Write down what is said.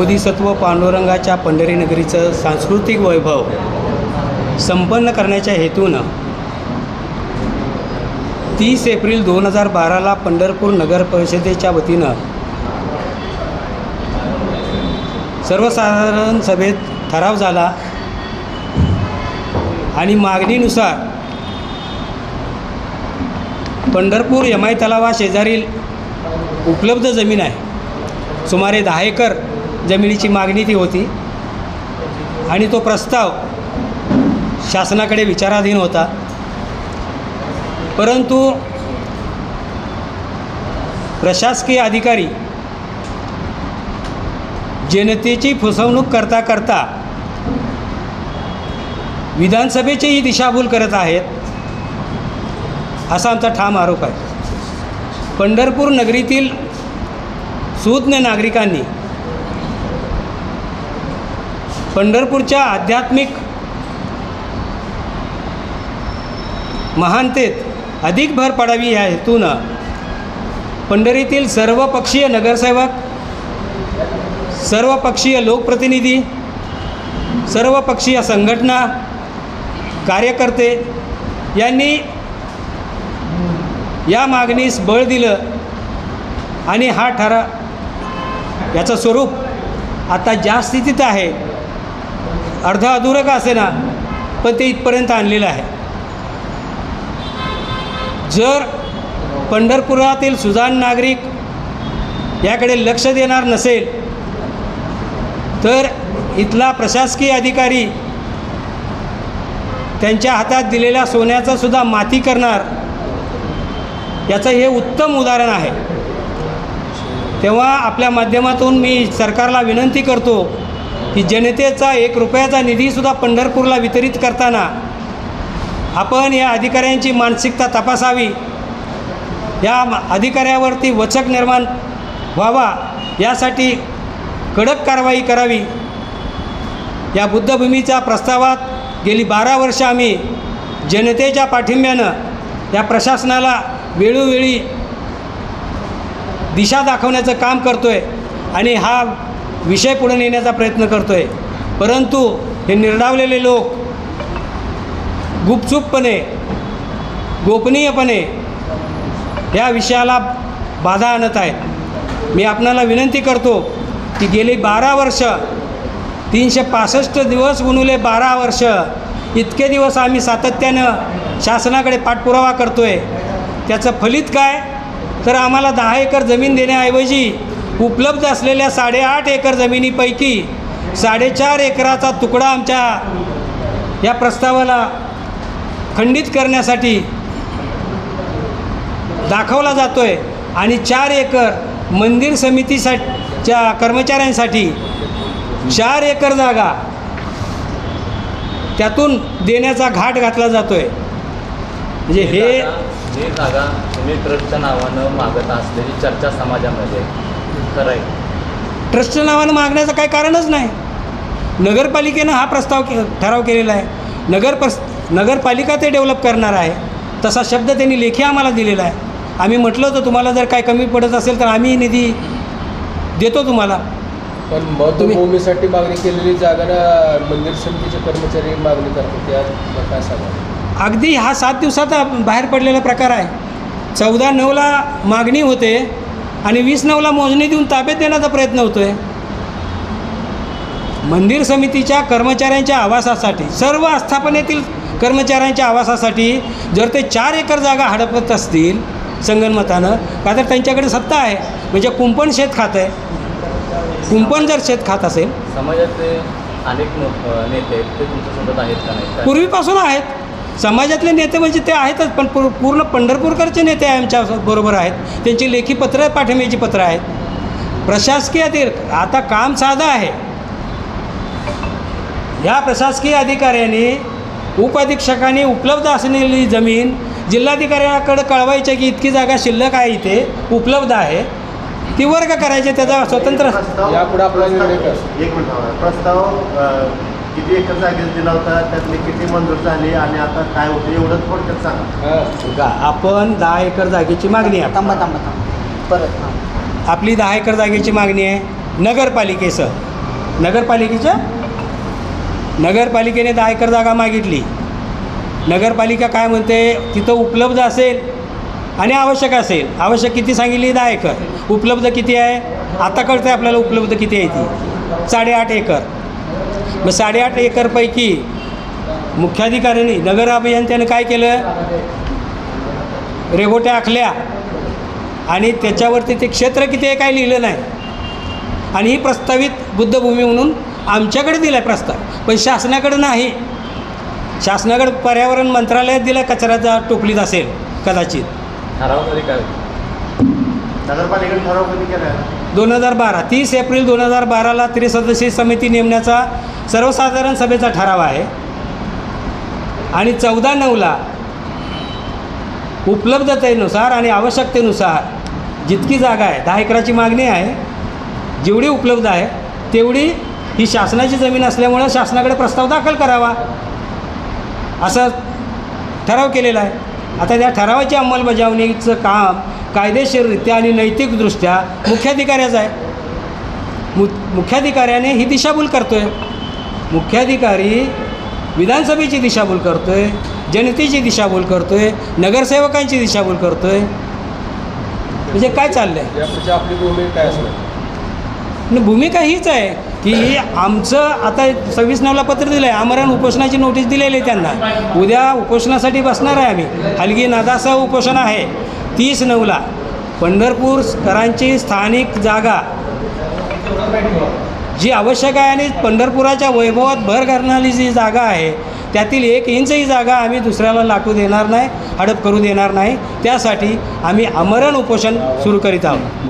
बोधिसत्व पांडुरंगाच्या पंढरी नगरीचं सांस्कृतिक वैभव संपन्न करण्याच्या हेतूनं तीस एप्रिल दोन हजार बाराला पंढरपूर नगर परिषदेच्या वतीनं सर्वसाधारण सभेत ठराव झाला आणि मागणीनुसार पंढरपूर यमाई तलावा शेजारील उपलब्ध जमीन आहे. सुमारे दहा एकर जमिनीची मागणी ती होती. आणि तो प्रस्ताव शासनाकडे विचाराधीन होता. परंतु प्रशासकीय अधिकारी जनतेची फसवणूक करता करता विधानसभेचीही दिशाभूल करत आहेत असा आमचा ठाम आरोप आहे. पंढरपूर नगरीतील सुज्ञ नागरिकांनी पंढरपूरच्या आध्यात्मिक महानतेत अधिक भर पडावी या हेतूनं पंढरीतील सर्वपक्षीय नगरसेवक सर्वपक्षीय लोकप्रतिनिधी सर्वपक्षीय संघटना कार्यकर्ते यांनी या मागणीस बळ दिलं आणि हा ठरा याचं स्वरूप आता ज्या स्थितीत आहे अर्ध अधुरं का असेना पण ते इथपर्यंत आणलेलं आहे. जर पंढरपुरातील सुजाण नागरिक याकडे लक्ष देणार नसेल तर इथला प्रशासकीय अधिकारी त्यांच्या हातात दिलेल्या सोन्याचं सुद्धा माती करणार याचं हे उत्तम उदाहरण आहे. तेव्हा आपल्या माध्यमातून मी सरकारला विनंती करतो की जनतेचा एक रुपयाचा निधीसुद्धा पंढरपूरला वितरित करताना आपण या अधिकाऱ्यांची मानसिकता तपासावी. या अधिकाऱ्यावरती वचक निर्माण व्हावा यासाठी कडक कारवाई करावी. या बुद्धभूमीच्या प्रस्तावात गेली बारा वर्ष आम्ही जनतेच्या पाठिंब्यानं या प्रशासनाला वेळोवेळी दिशा दाखवण्याचं काम करतो आहे आणि हा विषय पुढे नेण्याचा प्रयत्न करतो आहे परंतु हे निर्डावलेले लोक गुपचूपपणे गोपनीयपणे या विषयाला बाधा आणत आहेत. मी आपणाला विनंती करतो की गेली बारा वर्ष तीनशे पासष्ट दिवस गुणुले बारा वर्ष इतके दिवस आम्ही सातत्यानं शासनाकडे पाठपुरावा करतो आहे त्याचं फलित काय? तर आम्हाला दहा एकर जमीन देण्याऐवजी उपलब्ध असलेल्या साडेआठ एकर जमिनीपैकी साडेचार एकराचा तुकडा आमच्या या प्रस्तावाला खंडित करण्यासाठी दाखवला जातो आहे आणि चार एकर मंदिर समितीसाठीच्या कर्मचाऱ्यांसाठी चार एकर जागा त्यातून देण्याचा घाट घातला जातो आहे म्हणजे हे जागा तुम्ही ट्रस्टच्या नावानं मागत असलेली चर्चा समाजामध्ये ट्रस्टच्या नावानं मागण्याचं काही कारणच नाही. नगरपालिकेनं हा प्रस्ताव के ठराव केलेला आहे. नगर प्रस नगरपालिका ते डेव्हलप करणार आहे. तसा शब्द त्यांनी लेखी आम्हाला दिलेला आहे. आम्ही म्हटलं होतं तुम्हाला जर काय कमी पडत असेल तर आम्ही निधी देतो तुम्हाला. पण मतभूमीसाठी मागणी केलेली जागा मंदिर समितीचे कर्मचारी मागणी करतात. त्या काय सांगा अगदी हा सात दिवसाचा बाहेर पडलेला प्रकार आहे. चौदा नऊला मागणी होते. आणि वीस नऊला मोजणी देऊन ताब्यात देण्याचा प्रयत्न होतो आहे मंदिर समितीच्या कर्मचाऱ्यांच्या आवासासाठी सर्व आस्थापनेतील कर्मचाऱ्यांच्या आवासासाठी जर ते चार एकर जागा हडपत असतील संगनमतानं का तर त्यांच्याकडे सत्ता आहे. म्हणजे कुंपण शेत खात आहे. कुंपण जर शेत खात असेल समाजाचे अनेक नेते ते तुमच्यासोबत आहेत का नाही? पूर्वीपासून आहेत. समाजातले नेते म्हणजे ते आहेतच पण पूर पूर्ण पंढरपूरकडचे नेते आमच्या बरोबर आहेत त्यांची लेखी पत्र पाठिंब्याची पत्र आहेत प्रशासकीय अधिक आता काम साधं आहे या प्रशासकीय अधिकाऱ्यांनी उपअधीक्षकांनी उपलब्ध असलेली जमीन जिल्हाधिकाऱ्याकडे कळवायचे की इतकी जागा शिल्लक आहे इथे उपलब्ध आहे ती वर्ग करायचे त्याचा स्वतंत्र यापुढे आपला निर्णय काय? एक मिनिट थांबा. प्रस्ताव किती एकर जागेत दिला होता त्यातले किती मंजूर झाले आणि आता काय होतं एवढं थोडक्यात सांगा. हां आपण दहा एकर जागेची मागणी आहे. थांबा थांबा थांबा. परत हां आपली दहा एकर जागेची मागणी आहे नगरपालिकेसह नगरपालिकेच्या नगरपालिकेने दहा एकर जागा मागितली. नगरपालिका काय म्हणते तिथं उपलब्ध असेल आणि आवश्यक असेल. आवश्यक किती सांगितली? दहा एकर. उपलब्ध किती आहे? आता कळतं आहे आपल्याला उपलब्ध किती आहे ती. साडेआठ एकर. मग साडेआठ एकरपैकी मुख्याधिकाऱ्यांनी नगर अभियंत्यानं काय केलं? रेघोट्या आखल्या. आणि त्याच्यावरती ते क्षेत्र किती आहे काय लिहिलं नाही. आणि ही प्रस्तावित बुद्धभूमी म्हणून आमच्याकडे दिला आहे प्रस्ताव. पण शासनाकडे नाही. शासनाकडे पर्यावरण मंत्रालयात दिला कचऱ्याचा टोपलीत असेल कदाचित. ठरावामध्ये काय? नगरपालिकेने ठराव कधी केला आहे? दोन हजार बारा तीस एप्रिल दोन हजार बाराला त्रिसदस्यीय समिती नेमण्याचा सर्वसाधारण सभेचा ठराव आहे. आणि चौदा नऊला उपलब्धतेनुसार आणि आवश्यकतेनुसार जितकी जागा आहे दहा एकराची मागणी आहे जेवढी उपलब्ध आहे तेवढी ही शासनाची जमीन असल्यामुळं शासनाकडे प्रस्ताव दाखल करावा. असं ठराव केलेला आहे. आता त्या ठरावाची अंमलबजावणीचं काम कायदेशीररित्या आणि नैतिकदृष्ट्या मुख्याधिकाऱ्याचं आहे. मु मुख्याधिकाऱ्याने ही दिशाभूल करतो आहे मुख्याधिकारी विधानसभेची दिशाभूल करतो आहे जनतेची दिशाभूल करतो आहे नगरसेवकांची दिशाभूल करतो आहे म्हणजे काय चाललं आहे यापुढची आपली भूमिका काय असणार? आणि भूमिका हीच आहे. की आमचं आता सव्वीस नऊला पत्र दिलं आहे आमरण उपोषणाची नोटीस दिलेली आहे त्यांना. उद्या उपोषणासाठी बसणार आहे आम्ही. हलगी नादासह उपोषण आहे. तीस नऊला. पंढरपूरकरांची स्थानिक जागा. जी आवश्यक आहे आणि पंढरपुराच्या वैभवात भर घालणारी जी जागा आहे त्यातील एक इंचही जागा आम्ही दुसऱ्याला लाटू देणार नाही हडप करू देणार नाही. त्यासाठी आम्ही आमरण उपोषण सुरू करीत आहोत.